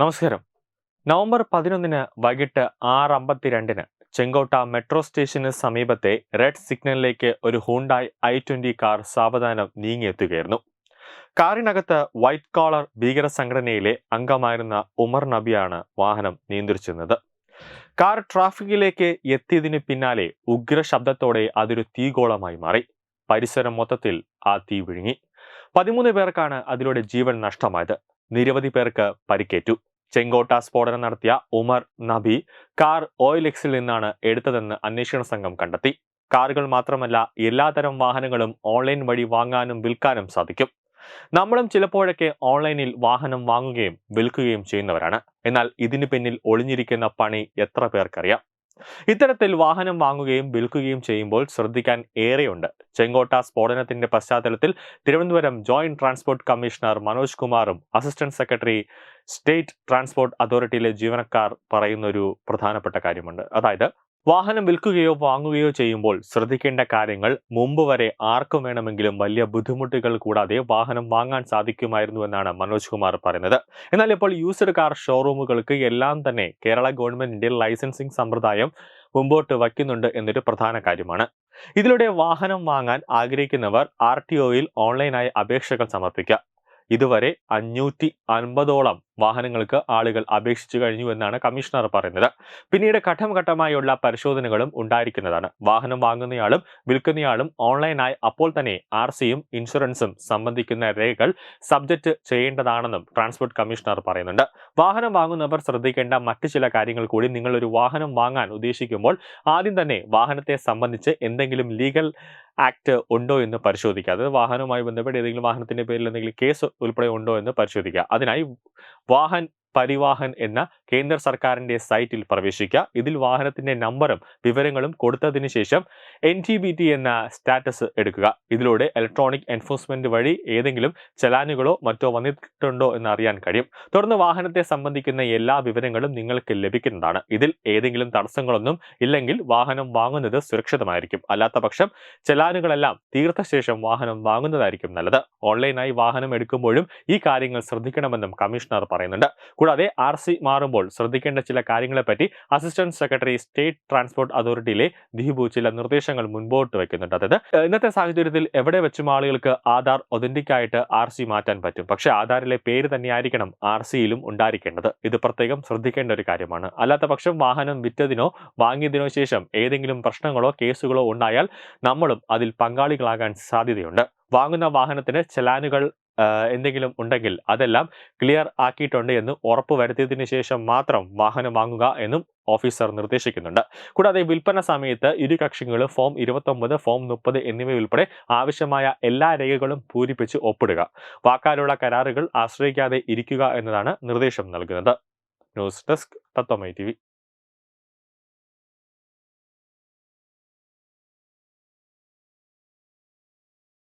നമസ്കാരം. നവംബർ പതിനൊന്നിന് വൈകിട്ട് ആറ് അമ്പത്തിരണ്ടിന് ചെങ്കോട്ട മെട്രോ സ്റ്റേഷന് സമീപത്തെ റെഡ് സിഗ്നലിലേക്ക് ഒരു ഹൂണ്ടായി ഐ ട്വന്റി കാർ സാവധാനം നീങ്ങിയെത്തുകയായിരുന്നു. കാറിനകത്ത് വൈറ്റ് കോളർ ഭീകര സംഘടനയിലെ അംഗമായിരുന്ന ഉമർ നബിയാണ് വാഹനം നിയന്ത്രിച്ചിരുന്നത്. കാർ ട്രാഫിക്കിലേക്ക് എത്തിയതിനു പിന്നാലെ ഉഗ്ര ശബ്ദത്തോടെ അതൊരു തീഗോളമായി മാറി. പരിസരം മൊത്തത്തിൽ ആ തീ വിഴുങ്ങി. പതിമൂന്ന് പേർക്കാണ് അതിലൂടെ ജീവൻ നഷ്ടമായത്. നിരവധി പേർക്ക് പരിക്കേറ്റു. ചെങ്കോട്ട സ്ഫോടനം നടത്തിയ ഉമർ നബി കാർ ഓയിൽ എക്സിൽ നിന്നാണ് എടുത്തതെന്ന് അന്വേഷണ സംഘം കണ്ടെത്തി. കാറുകൾ മാത്രമല്ല എല്ലാതരം വാഹനങ്ങളും ഓൺലൈൻ വഴി വാങ്ങാനും വിൽക്കാനും സാധിക്കും. നമ്മളും ചിലപ്പോഴൊക്കെ ഓൺലൈനിൽ വാഹനം വാങ്ങുകയും വിൽക്കുകയും ചെയ്യുന്നവരാണ്. എന്നാൽ ഇതിനു പിന്നിൽ ഒളിഞ്ഞിരിക്കുന്ന പണി എത്ര പേർക്കറിയാം? ഇത്തരത്തിൽ വാഹനം വാങ്ങുകയും വിൽക്കുകയും ചെയ്യുമ്പോൾ ശ്രദ്ധിക്കാൻ ഏറെയുണ്ട്. ചെങ്കോട്ട സ്ഫോടനത്തിന്റെ പശ്ചാത്തലത്തിൽ Thiruvananthapuram joint transport commissioner Manoj കുമാറും അസിസ്റ്റന്റ് സെക്രട്ടറി സ്റ്റേറ്റ് ട്രാൻസ്പോർട്ട് അതോറിറ്റിയിലെ ജീവനക്കാർ പറയുന്ന ഒരു പ്രധാനപ്പെട്ട കാര്യമുണ്ട്. അതായത് വാഹനം വിൽക്കുകയോ വാങ്ങുകയോ ചെയ്യുമ്പോൾ ശ്രദ്ധിക്കേണ്ട കാര്യങ്ങൾ മുമ്പ് വരെ ആർക്കും വേണമെങ്കിലും വലിയ ബുദ്ധിമുട്ടുകൾ കൂടാതെ വാഹനം വാങ്ങാൻ സാധിക്കുമായിരുന്നു എന്നാണ് മനോജ് കുമാർ പറയുന്നത്. എന്നാൽ ഇപ്പോൾ യൂസ്ഡ് കാർ ഷോറൂമുകൾക്ക് എല്ലാം തന്നെ കേരള ഗവൺമെന്റിന്റെ ലൈസൻസിംഗ് സമ്പ്രദായം മുമ്പോട്ട് വയ്ക്കുന്നുണ്ട് എന്നൊരു പ്രധാന കാര്യമാണ്. ഇതിലൂടെ വാഹനം വാങ്ങാൻ ആഗ്രഹിക്കുന്നവർ ആർ ടി ഓൺലൈനായി അപേക്ഷകൾ സമർപ്പിക്കുക. ഇതുവരെ അഞ്ഞൂറ്റി അൻപതോളം വാഹനങ്ങൾക്ക് ആളുകൾ അപേക്ഷിച്ചു കഴിഞ്ഞു എന്നാണ് കമ്മീഷണർ പറയുന്നത്. പിന്നീട് ഘട്ടം ഘട്ടമായുള്ള പരിശോധനകളും ഉണ്ടായിരിക്കുന്നതാണ്. വാഹനം വാങ്ങുന്നയാളും വിൽക്കുന്നയാളും ഓൺലൈനായി അപ്പോൾ തന്നെ ആർ സിയും ഇൻഷുറൻസും സംബന്ധിക്കുന്ന രേഖകൾ സബ്ജക്റ്റ് ചെയ്യേണ്ടതാണെന്നും ട്രാൻസ്പോർട്ട് കമ്മീഷണർ പറയുന്നുണ്ട്. വാഹനം വാങ്ങുന്നവർ ശ്രദ്ധിക്കേണ്ട മറ്റു ചില കാര്യങ്ങൾ കൂടി നിങ്ങൾ ഒരു വാഹനം വാങ്ങാൻ ഉദ്ദേശിക്കുമ്പോൾ ആദ്യം തന്നെ വാഹനത്തെ സംബന്ധിച്ച് എന്തെങ്കിലും ലീഗൽ ആക്ട് ഉണ്ടോ എന്ന് പരിശോധിക്കുക. അതായത് വാഹനവുമായി ബന്ധപ്പെട്ട് ഏതെങ്കിലും വാഹനത്തിന്റെ പേരിൽ എന്തെങ്കിലും കേസ് ഉൾപ്പെടെ ഉണ്ടോ എന്ന് പരിശോധിക്കുക. അതിനായി വാഹൻ പരിവാഹൻ എന്ന കേന്ദ്ര സർക്കാരിന്റെ സൈറ്റിൽ പ്രവേശിക്കുക. ഇതിൽ വാഹനത്തിന്റെ നമ്പറും വിവരങ്ങളും കൊടുത്തതിന് ശേഷം എൻ എന്ന സ്റ്റാറ്റസ് എടുക്കുക. ഇതിലൂടെ ഇലക്ട്രോണിക് എൻഫോഴ്സ്മെന്റ് വഴി ഏതെങ്കിലും ചലാനുകളോ മറ്റോ വന്നിട്ടുണ്ടോ എന്ന് അറിയാൻ കഴിയും. തുടർന്ന് വാഹനത്തെ സംബന്ധിക്കുന്ന എല്ലാ വിവരങ്ങളും നിങ്ങൾക്ക് ലഭിക്കുന്നതാണ്. ഇതിൽ ഏതെങ്കിലും തടസ്സങ്ങളൊന്നും ഇല്ലെങ്കിൽ വാഹനം വാങ്ങുന്നത് സുരക്ഷിതമായിരിക്കും. അല്ലാത്ത പക്ഷം ചലാനുകളെല്ലാം തീർത്ത ശേഷം വാഹനം വാങ്ങുന്നതായിരിക്കും നല്ലത്. ഓൺലൈനായി വാഹനം എടുക്കുമ്പോഴും ഈ കാര്യങ്ങൾ ശ്രദ്ധിക്കണമെന്നും കമ്മീഷണർ പറയുന്നുണ്ട്. കൂടാതെ ആർ സി മാറുമ്പോൾ ശ്രദ്ധിക്കേണ്ട ചില കാര്യങ്ങളെപ്പറ്റി അസിസ്റ്റന്റ് സെക്രട്ടറി സ്റ്റേറ്റ് ട്രാൻസ്പോർട്ട് അതോറിറ്റിയിലെ ദീപു ചില നിർദ്ദേശങ്ങൾ മുൻപോട്ട് വയ്ക്കുന്നുണ്ട് അതായത് ഇന്നത്തെ സാഹചര്യത്തിൽ എവിടെ വെച്ചും ആളുകൾക്ക് ആധാർ ഒതന്റിക് ആയിട്ട് ആർ സി മാറ്റാൻ പറ്റും. പക്ഷെ ആധാറിലെ പേര് തന്നെയായിരിക്കണം ആർ സിയിലും ഉണ്ടായിരിക്കേണ്ടത്. ഇത് പ്രത്യേകം ശ്രദ്ധിക്കേണ്ട ഒരു കാര്യമാണ്. അല്ലാത്ത പക്ഷം വാഹനം വിറ്റതിനോ വാങ്ങിയതിനോ ശേഷം ഏതെങ്കിലും പ്രശ്നങ്ങളോ കേസുകളോ ഉണ്ടായാൽ നമ്മളും അതിൽ പങ്കാളികളാകാൻ സാധ്യതയുണ്ട്. വാങ്ങുന്ന വാഹനത്തിന് ചലാനുകൾ എന്തെങ്കിലും ഉണ്ടെങ്കിൽ അതെല്ലാം ക്ലിയർ ആക്കിയിട്ടുണ്ട് എന്ന് ഉറപ്പ് വരുത്തിയതിനു ശേഷം മാത്രം വാഹനം വാങ്ങുക എന്നും ഓഫീസർ നിർദ്ദേശിക്കുന്നുണ്ട്. കൂടാതെ വിൽപ്പന സമയത്ത് ഇരു കക്ഷികളും ഫോം ഇരുപത്തൊമ്പത് ഫോം മുപ്പത് എന്നിവയുൾപ്പെടെ ആവശ്യമായ എല്ലാ രേഖകളും പൂരിപ്പിച്ച് ഒപ്പിടുക. വാക്കാലുള്ള കരാറുകൾ ആശ്രയിക്കാതെ ഇരിക്കുക എന്നതാണ് നിർദ്ദേശം നൽകുന്നത്. ന്യൂസ് ഡെസ്ക് തത്വമൈ ടി